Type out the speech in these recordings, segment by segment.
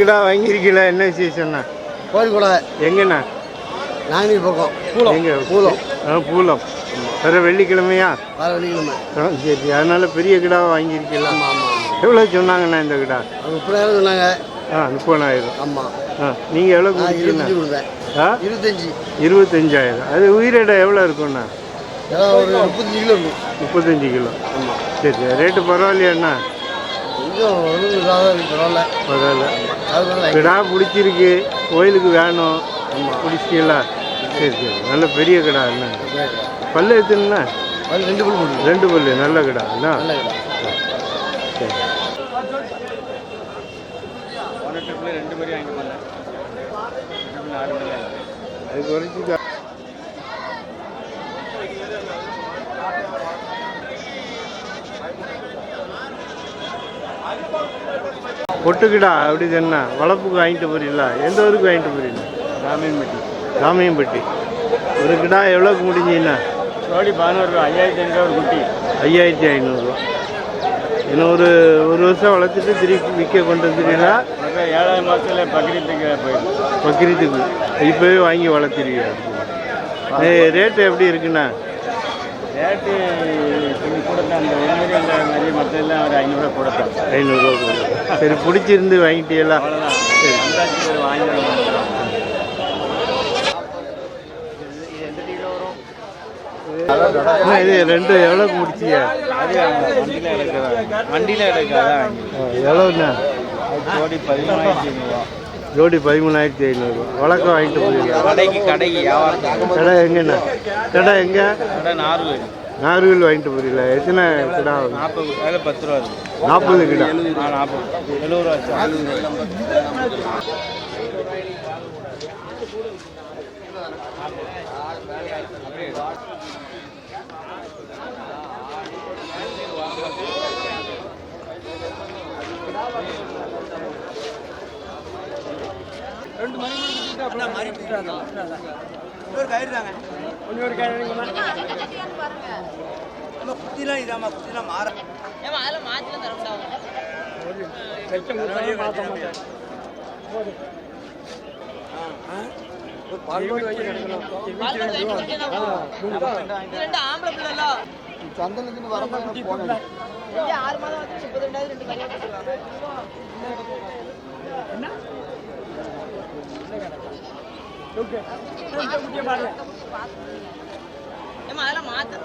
கிடா வாங்கியிருக்கீங்களா என்ன விசேஷம்ண்ணா கோழிக்கூட. எங்கண்ணா? நாங்கநீர் பக்கம். எங்க? பூலம். ஆ பூலம். வர வெள்ளிக்கிழமையா? வர வெள்ளிக்கிழமை. ஆ, சரி அதனால பெரிய கிடாவை ஆமாம் எவ்வளோ சொன்னாங்கண்ணா இந்த கிடா? முப்பதாயிரம் சொன்னாங்க. ஆ முப்பதாயிரம். ஆமாம் ஆ நீங்கள் எவ்வளோ கொடுத்தீங்கண்ணா? ஆ? இருபத்தஞ்சி. இருபத்தஞ்சாயிரம். அது உயிரிடை எவ்வளோ இருக்கும்ண்ணா? ஒரு முப்பத்தஞ்சு கிலோ இருக்கும். முப்பத்தஞ்சு கிலோ. ஆமாம் சரி சரி. ரேட்டு பரவாயில்லையாண்ணா? பரவாயில்ல. பரவாயில்ல. கிடா பிடிச்சிருக்கு. கோயிலுக்கு வேணும். பிடிச்சிங்களா சரி சரி. நல்ல பெரிய கிடா என்ன? பல்லு எத்துனா ரெண்டு புல் ரெண்டு பல்லு. நல்ல கிடா என்ன நல்ல கடை. சரி. அது குறைச்சி பொட்டுக்கிடா அப்படி தானே வளர்ப்புக்கு வாங்கிட்டு போறீங்களா? எந்த ஊருக்கு வாங்கிட்டு போறீங்க? ராமியம்பட்டி ராமியம்பட்டி ஒரு கிடா எவ்வளோக்கு முடிஞ்சீங்கண்ணா ஜோடி பதினோரு ஐயாயிரத்தி ஐநூறு ஒரு குட்டி. ஐயாயிரத்தி ஐநூறுரூவா இன்னும் ஒரு ஒரு வருஷம் வளர்த்துட்டு திருப்பி விற்க கொண்டு வந்துட்டீங்களா அப்புறம் ஏழாவது மாதத்தில் பக்ரீத்துக்கு போயிடும். பக்கிரத்துக்கு இப்போவே வாங்கி வளர்த்துருவீங்க ரேட்டு எப்படி இருக்குண்ணா? ரேட்டு கூட தான் அந்த மற்ற எல்லாம் ஒரு ஐநூறுரூவா கூட தான் ஐநூறுரூவா கொடுங்க சரி பிடிச்சிருந்து வாங்கிட்டீங்களா இது ரெண்டு எவ்வளோக்கு முடிச்சிங்க? அது வண்டியில் எவ்வளோண்ணா ஜோடி பதிமூணாயிரத்தி ஐநூறுவா ஜோடி பதிமூணாயிரத்தி ஐநூறுரூவா வழக்கம் வாங்கிட்டு போயிருக்கீங்க கடைக்கு கடைக்கு கடை எங்கண்ணா? கடை எங்கே? கடை நார்வு நார்வில் வாங்கிட்டு போறீங்களா? எத்தனை கிடா நாற்பது அதில் பத்து ரூபா இருக்கு. நாற்பது கிடா. நாற்பது. எழுபது ரூபா சார் ஏமா அதெல்லாம் மாத்திலாம் தர மாட்டாங்க பால்வாடி வாங்கி கொடுத்தீங்கன்னா இது ரெண்டு ஆம்பளை பிள்ளைல சந்தனத்துக்கு வரமாக போனேன். இங்க ஆறு மாதம் வந்து முப்பது ரெண்டாயிரம் ரெண்டு கல்யாணம் கொடுத்துருவாங்க ஏமா அதெல்லாம் மாத்த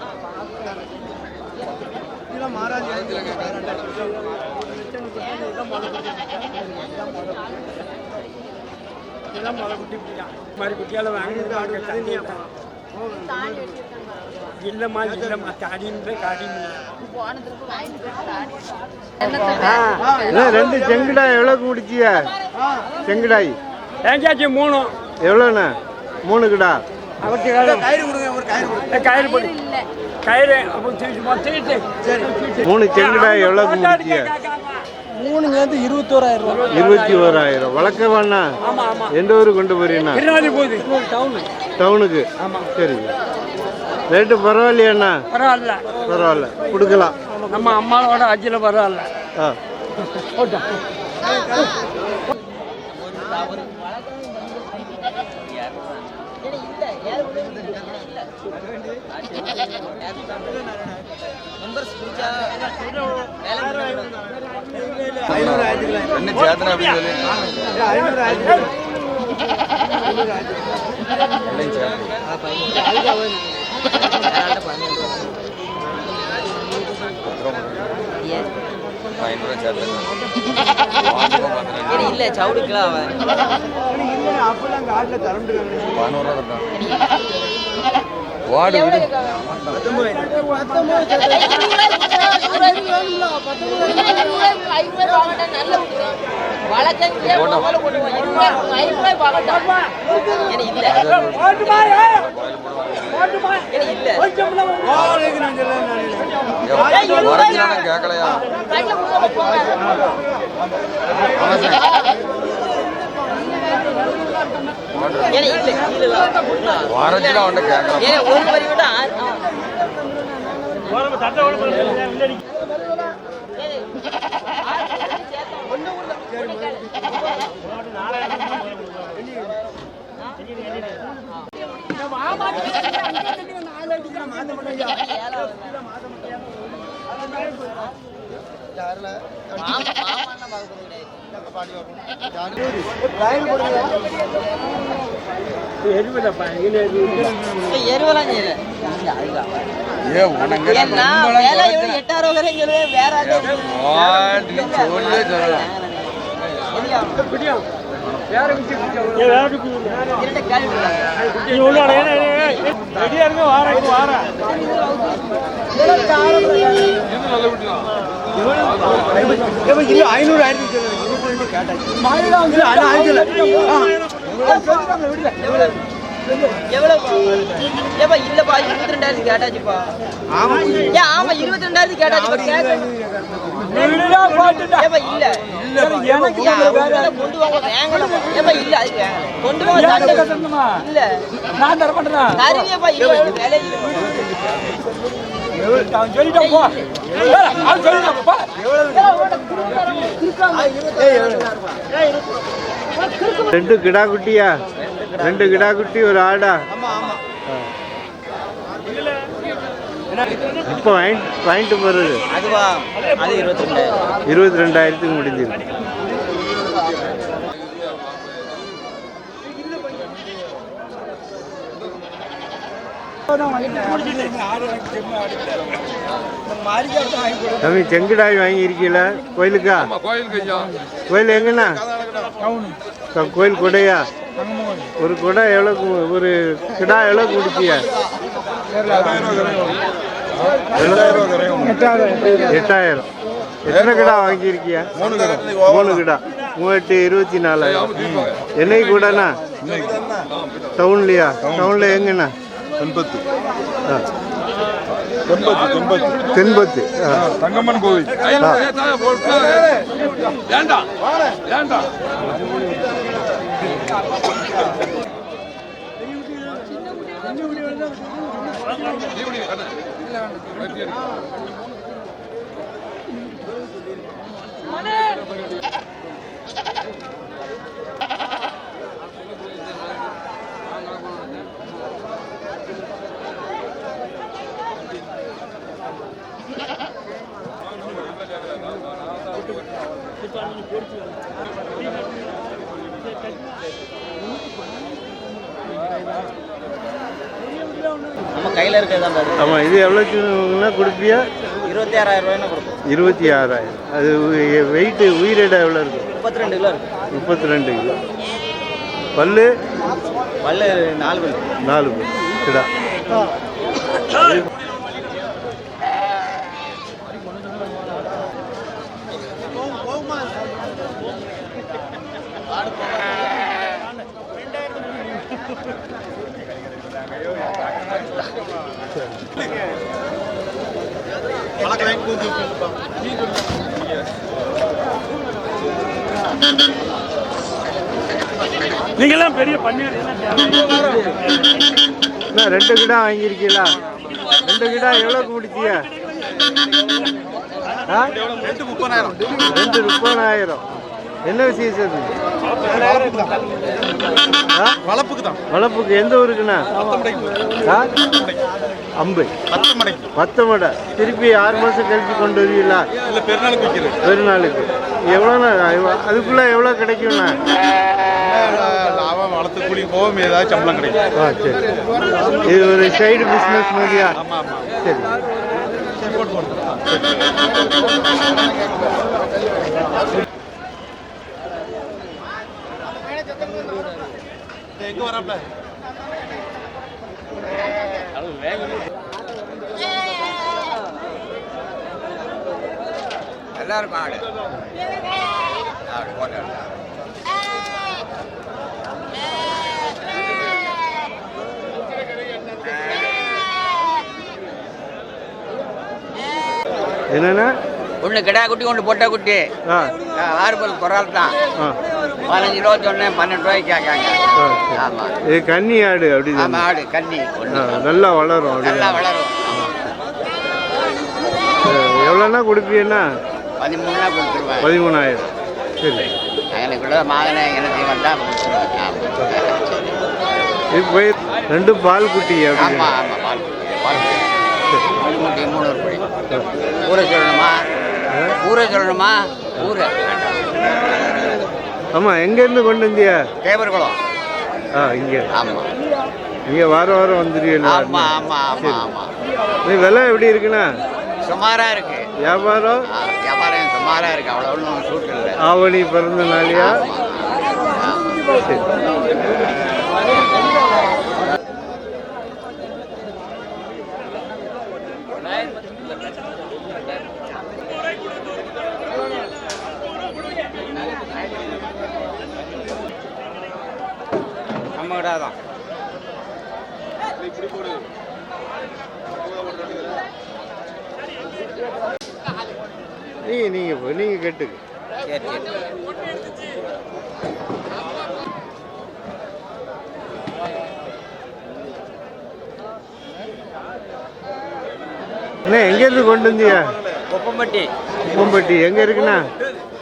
மாதிரி குட்டியால வாங்கிட்டு இல்லைம்மா இல்லைம்மா காடின்னு காடின்னு போன திருப்பி வாங்கிட்டு அண்ணா, ரெண்டு செங்குடாய் எவ்வளோக்கு முடிச்சிய செங்குடாய். ஏஞ்சாச்சு மூணு எவ்வளோண்ணா மூணு கிடா அவருக்கு கயிறு கொடுங்க ஒரு கயிறு கயிறு போடு. கயிறு அப்போ தூக்கி தூக்கிட்டு மூணு செங்குடாய் எவ்வளோக்கு முடிச்சிய மூணுங்க வந்து இருபத்தோராயிரம் ரூபா இருபத்தி ஓராயிரம் வழக்க வேணா ஆமா ஆமா. எந்த ஊருக்கு கொண்டு போறீங்கண்ணா திருநாளி போகுது. டவுனு. டவுனுக்கு? ஆமா. சரி ரேட்டு பரவாயில்லையாண்ணா? பரவாயில்ல. பரவாயில்ல. கொடுக்கலாம். நம்ம அம்மாவோட அஜில பரவாயில்ல. ஆ. என்ன சேத்தனை அப்படின்னு சொல்லி சேர்த்து இல்ல சவுடுக்கலாம் அவன். தான் வாடு விடு. உரைஞ்சினா கேட்கலையா? உரைஞ்சினா அவன்கிட்ட கேட்கலாம். ஒரு எருவெல்லாம் செய்யல. எட்டாயிரம் வேற ஆளு சொல்லே சொல்லலாம் எதுயா? இருட்ட கேள்வி இல்ல ஐநூறு ஆயிரத்தி இல்லப்பா இருபத்தி கேட்டாச்சுப்பா ஏன் ஆமா இருபத்தி ரெண்டாயிரத்துக்கு கேட்டாச்சுப்பா இல்ல எனக்கு கொண்டு வாங்க ஏப்பா இல்ல அதுக்கு கொண்டு வாங்க இல்ல நான் தர தருவியப்பா இல்ல வேலை அவன் சொல்லிட்டான் போ ஏய், அவன் சொல்லிட்டான் போ ரெண்டு கிடா குட்டியா ரெண்டு கிடா குட்டி ஒரு ஆடா. இப்போ வாங்கிட்டு ரெண்டாயிரம். இருபத்தி ரெண்டாயிரத்துக்கு முடிஞ்சிருக்கு. தம்பி செங்கடாய் வாங்கியிருக்கீல? கோயிலுக்கா? கோயில் எங்கண்ணா? கோயில் கொடையா? ஒரு கொடை எவ்வளோ ஒரு கிடா எவ்வளோ குடிச்சிய எட்டாயிரம். எத்தனை கிடா வாங்கியிருக்கியா? மூணு கிடா. மூவாயிரத்தி இருபத்தி நாலாயிரம். என்னைக்கு கூடண்ணா? டவுன்லையா? டவுனில் எங்கண்ணா? தென்பத்து. தென்பத்து தென்பத்து. தென்பத்து தங்கம்மன் கோவில். ஏண்டா? ஏண்டா? நம்ம கையில இருக்கிறதா ஆமாம் இது எவ்வளோக்குன்னா கொடுப்பியா? இருபத்தி ஆறாயிரம் ரூபாய்னு கொடுப்போம். இருபத்தி ஆறாயிரம் அது வெயிட்டு உயிரிடை எவ்வளோ இருக்கும் முப்பத்தி ரெண்டு கிலோ இருக்கு. முப்பத்தி ரெண்டு கிலோ. பல்லு? பல்லு நாலு பல்லு. நாலு பல்லு. கிடா நீங்கெல்லாம் பெரிய என்ன ரெண்டு கிடா வாங்கியிருக்கீங்களா? ரெண்டு கிடா எவ்வளோக்கு முடிச்சிய ஆ? ரெண்டு முப்பதாயிரம். என்ன விசேஷம்? வளப்புக்கு தான். வளப்புக்கு எந்த ஊருக்குண்ணா? அம்பை. பத்தமடை திருப்பி ஆறு மாதம் கழிச்சு கொண்டு வருவீங்களா? இல்ல பெருநாளுக்கு வைக்கிறது. பெருநாளுக்கு. எவ்வளோண்ணா அதுக்குள்ளே எவ்வளோ கிடைக்கும்ண்ணா லாபம் வளர்த்து கூலி போகும் ஏதாவது சம்பளம் கிடைக்கும். ஆ சரி. இது ஒரு சைடு பிஸ்னஸ் மாதிரியா? சரி. வரப்ப எல்லாருக்கும் ஆடு ஆடு. போட்டு என்னண்ணா ஒன்று கிடா குட்டி ஒன்று பொட்டை குட்டி. ஆ. ஆ, ஆறு பல் குரல் தான். பதினஞ்சு ரூபா சொன்னேன் பன்னெண்டு ரூபாய்க்கு கேட்காங்க. ஆமாம் இது கன்னி ஆடு அப்படி ஆமாம் ஆடு கன்னி. நல்லா வளரும் நல்லா வளரும். எவ்வளோண்ணா கொடுப்பீங்கன்னா பதிமூணுனா கொடுத்துருவேன் பதிமூணாயிரம். சரி. எனக்குள்ள மகனை எனக்கு வந்தால் இது போய் ரெண்டு பால் குட்டி ஆமாம் ஆமாம் பால் பால் முட்டி மூணு ஒரு படி ஊரை சொல்லணுமா? ஊரை சொல்லணுமா? ஊரை. ஆமா எங்கேருந்து கொண்டு வந்தியா? கேபர் ஆ இங்கே. ஆமாம் இங்கே வாரம் வாரம் வந்துருவீங்களா? ஆமாம் ஆமாம் ஆமாம் ஆமாம் நீ விலை எப்படி இருக்குண்ணா? சுமாராக இருக்கு. வியாபாரம்? வியாபாரம் சுமாராக இருக்கு. அவ்வளோ ஒன்றும் சூட் இல்லை ஆவணி பிறந்த நாளையா நம்ம விடாதான் நீங்க நீங்க போ நீங்க கேட்டுக்கு. சரி அண்ணா எங்கேருந்து கொண்டு வந்தியா குப்பம்பட்டி. குப்பம்பட்டி. எங்க இருக்குண்ணா?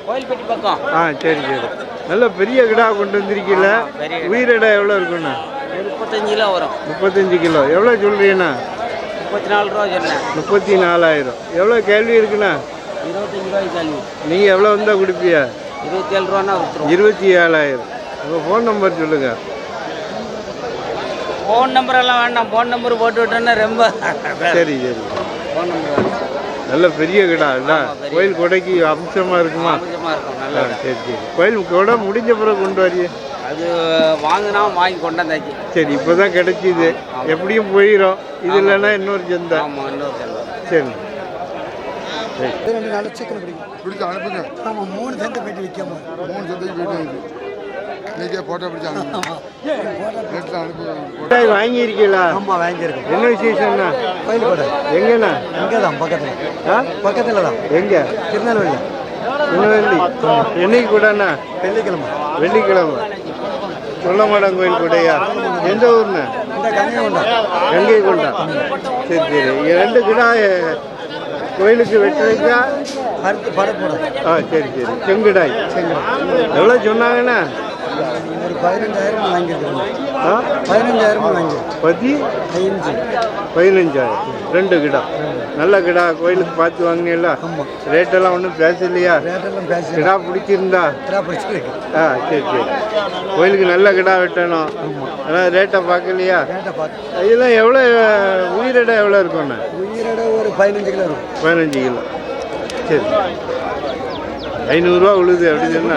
கோயில்பட்டி பக்கம். ஆ சரி சரி. நல்ல பெரிய கிடா கொண்டு கிடா. உயிரிடை எவ்வளோ இருக்குண்ணா? முப்பத்தஞ்சு கிலோ வரும். முப்பத்தஞ்சு கிலோ. எவ்வளோ சொல்றீங்கண்ணா? முப்பத்தி நாலு ரூபா சொன்னேன். முப்பத்தி நாலாயிரம். எவ்வளோ கேள்வி இருக்குண்ணா? இருபத்தஞ்சு ரூபாய்க்கு கல்வி நீங்கள் எவ்வளோ வந்தால் கொடுப்பியா? இருபத்தி ஏழு விட்டுருவோம் இருபத்தி ஏழாயிரம். உங்கள் ஃபோன் நம்பர் சொல்லுங்கள் ஃபோன் நம்பர் எல்லாம் வேண்டாம். ஃபோன் நம்பர் போட்டு விட்டோன்னா ரொம்ப சரி சரி. ஃபோன் நம்பர் வேண்டாம் நல்ல பெரிய கிடா இல்ல கோயில் கொடைக்கு அம்சமாக இருக்குமா? நல்லா சரி சரி. கோயில் கொடை முடிஞ்ச பிறகு கொண்டு வரியே. அது வாங்கினா வாங்கி கொண்டாந்தாச்சு. சரி இப்போ தான் கிடைச்சிது எப்படியும் போயிடும் இது இல்லைன்னா இன்னொரு சந்தை. ஆமாம் இன்னொரு செல்வம் சரி. பிடிச்சி அனுப்புங்க. ஆமாம் மூணு சென்ட் போயிட்டு விற்காம. மூணு சந்தைக்கு போயிட்டு இருக்கு இன்னைக்கே போட்டோ பிடிச்சி அனுப்புங்க. நெட்டில் அனுப்புங்க. மிட்டாய் வாங்கியிருக்கீங்களா? ஆமாம் வாங்கியிருக்கோம். என்ன விசேஷம்ண்ணா? கோயில் கூட எங்கண்ணா? இங்கே தான் பக்கத்தில். ஆ? பக்கத்தில் தான் எங்க? திருநெல்வேலி திருநெல்வேலி. என்னைக்கு கூடண்ணா? வெள்ளிக்கிழமை. வெள்ளிக்கிழமை. சொல்லமாடம் கோயில் கூடயா எந்த ஊர்ண்ணா? கங்கை கொண்டா கங்கை கொண்டா சரி. சரி ரெண்டு கிடா கோயிலுக்கு வெட்டுறதுக்கா? அடுத்து படப்படம் ஆ சரி சரி. செங்கிடாய் எவ்வளோ சொன்னாங்கண்ணா? ஒரு பதினஞ்சாயிரம் வாங்கியிருக்கிறோம் ஆ? பதினஞ்சாயிரம் வாங்கி. பதி? ஐந்து. பதினஞ்சாயிரம். ரெண்டு கிடா. நல்ல கிடா. கோயிலுக்கு பார்த்து வாங்கினீங்களா? ரேட்டெல்லாம் ஒன்றும் பேசலையா? ரேட்டெல்லாம் பேசி கிடா பிடிச்சிருந்தா? பிடிச்சிருக்கு. ஆ சரி சரி. கோயிலுக்கு நல்ல கிடா வெட்டணும். ஆனால் ரேட்டை பார்க்கலையா? இதெல்லாம் எவ்வளோ உயிரிடை எவ்வளோ இருக்கும்ண்ணா? உயிரோட ஒரு பதினஞ்சு கிலோ இருக்கும். பதினஞ்சு கிலோ. சரி. ஐநூறுரூவா உழுது அப்படி சொன்னா?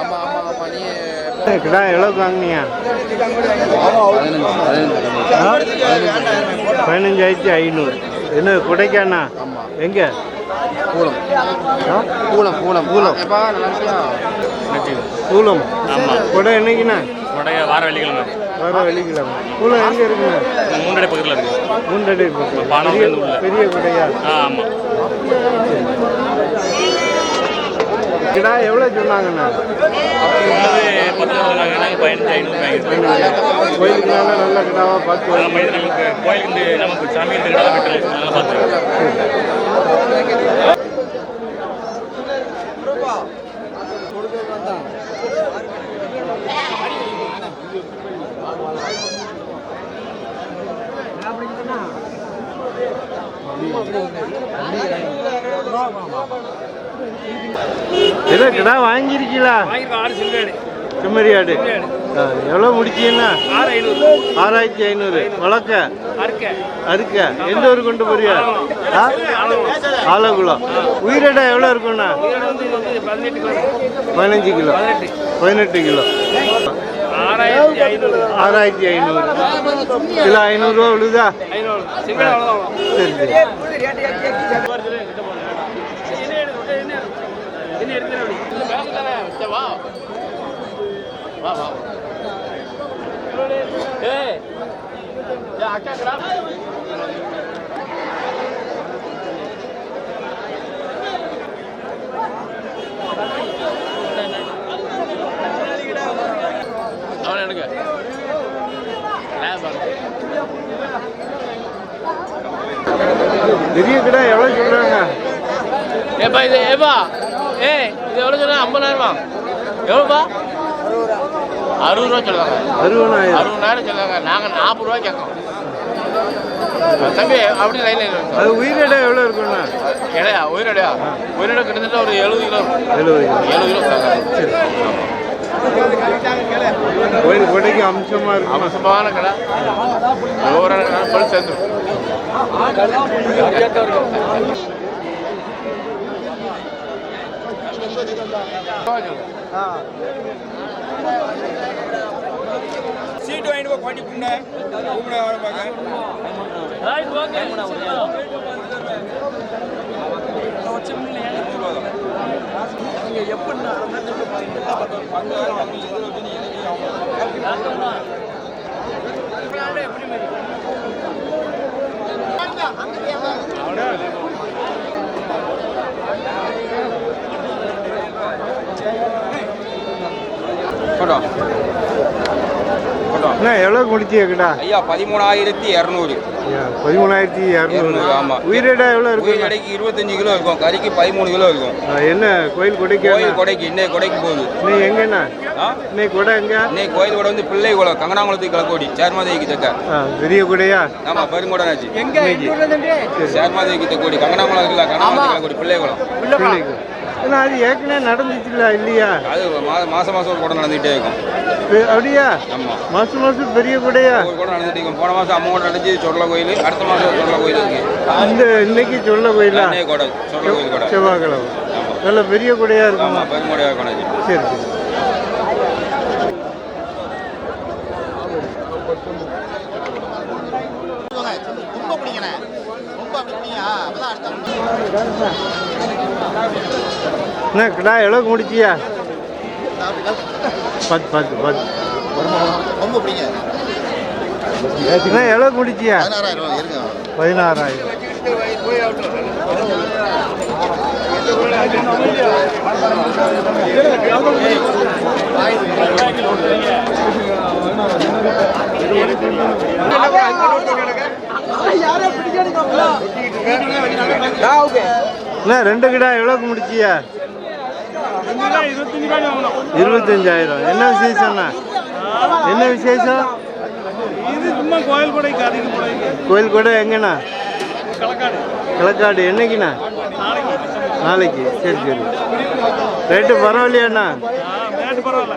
ஆமா ஆமா ஆமா நீ கிடா எவ்வளோ வாங்கினியா? பதினஞ்சாயிரத்தி ஐநூறு. என்ன குடைக்காண்ணா எங்க? கூலம்? கூலம் கூலம். கூலம். கூலம். குடை என்னைக்குண்ணா? உடைய வார வெள்ளிக்கிழமை. வர வெள்ளிக்கிழமை. கூலம் எங்கே இருக்குண்ணா? மூன்றரை பக்கத்தில் இருக்கு. மூன்றடி பக்கம். பாலம் பெரிய வந்து உள்ள. பெரிய குடையா? ஆமாம் கிடா எவ்வளோ சொன்னாங்கண்ணா கோயிலுக்கு நல்ல நல்ல கிடாவாக பார்த்து வாங்க. நம்ம கோயிலுக்கு நமக்கு சாமி இந்த ஏதோ கிடா வாங்கியிருக்கீங்களா செம்மறி ஆடு. எவ்வளோ முடிச்சீங்கன்னா ஆறாயிரத்தி ஐநூறு. வழக்க அறுக்க. எந்த ஊர் கொண்டு போறியா? ஆ? ஆலகுளம் உயிரிடை எவ்வளோ கிலோ. பதினஞ்சு கிலோ. பதினெட்டு. கிலோ. ஆறாயிரத்தி ஐநூறு. கிலோ ஐநூறுரூவா விழுதா? சரி சரி என்ன எடுக்கிறேன் பெரிய கடை. எவ்வளோ சொல்கிறாங்க ஏப்பா இது ஏப்பா. ஏ இது எவ்வளோ சொன்னா ஐம்பதாயிரமா? எவ்வளோப்பா? அறுபது ரூபா சொல்லுவாங்க. அறுபதாயிரம். அறுபதாயிரம் சொல்லுவாங்க. நாங்கள் நாற்பது ரூபா கேட்கோம் தம்பி அப்படி லைனில் அது உயிரிடை எவ்வளோ இருக்குண்ணா இடையா உயிரிடையா உயிரிடம் கிட்டத்தட்ட ஒரு எழுபது கிலோ. எழுபது கிலோ. எழுபது கிலோ கோயில் கொடைக்கு அம்சமாக இருக்குமா? அவசரமான கடை. ஒவ்வொரு பழம் சேர்ந்து. சீட்டு வாங்கிட்டு போய் பாட்டி குண்டை கூப்பிட வர பார்க்க. எப்படி அண்ணா எவ்வளோ முடிச்சிய கடா ஐயா பதிமூணாயிரத்தி இரநூறு. பதிமூணாயிரத்தி இரநூறு. இரநூறு, ஆமா. உயிரிடை எவ்வளோ இருக்கு? உயிர் எடைக்கு இருபத்தஞ்சு கிலோ இருக்கும். கறிக்கு பதிமூணு கிலோ இருக்கும். என்ன கோயில் கொடைக்கு கோயில் கொடைக்கு இன்னைக்கு கொடைக்கு போகுது. நீ எங்கண்ணா? ஆ? இன்னைக்கு கொடை எங்க? இன்னைக்கு கோயில் கூட வந்து பிள்ளை குளம் கங்கனாங்குளத்துக்கு கிழக்கோடி சேர்மாதேவிக்கு தக்க. பெரிய கொடையா? ஆமா பெருங்கோடனாச்சு. இன்னைக்கு சேர்மாதேவிக்கு தக்கோடி கங்கனாங்குளம் கிழக்கோடி பிள்ளை குளம். பிள்ளைக்கு. ஏன்னா அது ஏற்கனவே நடந்துச்சுல இல்லையா? அது மா- மாசம் மாசம் ஒரு கூட நடந்துகிட்டே இருக்கும். அப்படியா? ஆமா. மாசம் மாசம் பெரிய கொடையா? ஒரு கூட நடந்துட்டு இருக்கும். போன மாசம் அம்மன் நடந்துச்சு சொர்ல கோயில் அடுத்த மாசம் சொர்ல கோயில் இருக்கு. இந்த இன்னைக்கு சொல்ல கோயிலா? இன்னைக்கு கூட சொர்ல கோயில் கூட. செவ்வாய்க்கிழமை. நல்ல பெரிய கொடையா இருக்குமா. கொண்டாச்சு சரி சரி. என்ன கிடா எவ்வளோக்கு முடிச்சியா? பத்து பத்து பத்து என்ன எவ்வளோக்கு முடிச்சியா? பதினாறாயிரம். பதினாறாயிரம் என்ன ரெண்டு கிடா எவ்வளோக்கு முடிச்சியா? இருபத்தஞ்சாயிரம். என்ன விசேஷம்ண்ணா? என்ன விசேஷம்? கோயில் கூட எங்கண்ணா? களக்காடு என்னைக்குண்ணா? நாளைக்கு. சரி சரி. ரேட்டு பரவாயில்லையாண்ணா? பரவாயில்ல.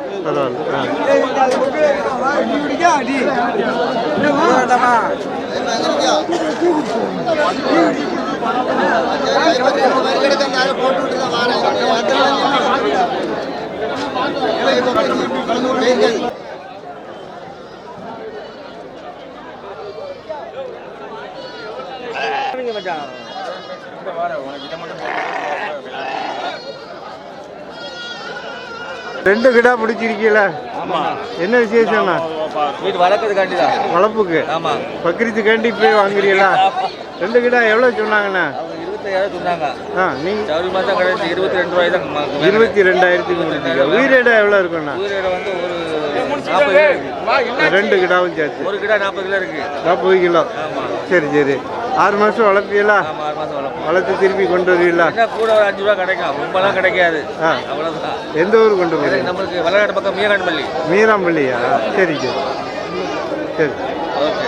ரெண்டு கிடா பிடிச்சிருக்கீல? என்ன விசேஷம்ண்ணா? வீட்டு வளர்க்கறது காண்டி தான் வளர்ப்புக்கு. ஆமா. பக்ரீத்துக்காண்டி போய் வாங்குறீங்களா? ரெண்டு கிடா எவ்வளோ சொன்னாங்கண்ணா? அவங்க இருபத்தாயிரம் சொன்னாங்க. ஆ நீங்கள் சவுரி மாதம் கிடையாது இருபத்தி ரெண்டு ரூபாய் தான். இருபத்தி ரெண்டாயிரத்துக்கு முடிச்சிங்க உயிரிடை எவ்வளோ இருக்குண்ணா உயிரிழை வந்து ஒரு நாற்பது ரெண்டு கிடாவும் சேர்த்து. ஒரு கிலோ நாற்பது கிலோ இருக்கு. நாற்பது கிலோ. சரி சரி. ஆறு மாதம் வளர்ப்பீங்களா வளர்த்து திருப்பி கொண்டு வருவீங்களா என்ன கூட ஒரு அஞ்சு ரூபா கிடைக்கும். ரொம்பலாம் கிடைக்காது. ஆ. அவ்வளவுதான். எந்த ஊர் கொண்டு போறீங்க நம்மளுக்கு வளநாடு பக்கம் மீனாண்டுப்பள்ளி மீராம்பள்ளியா? சரி சரி. சரி. ஓகே.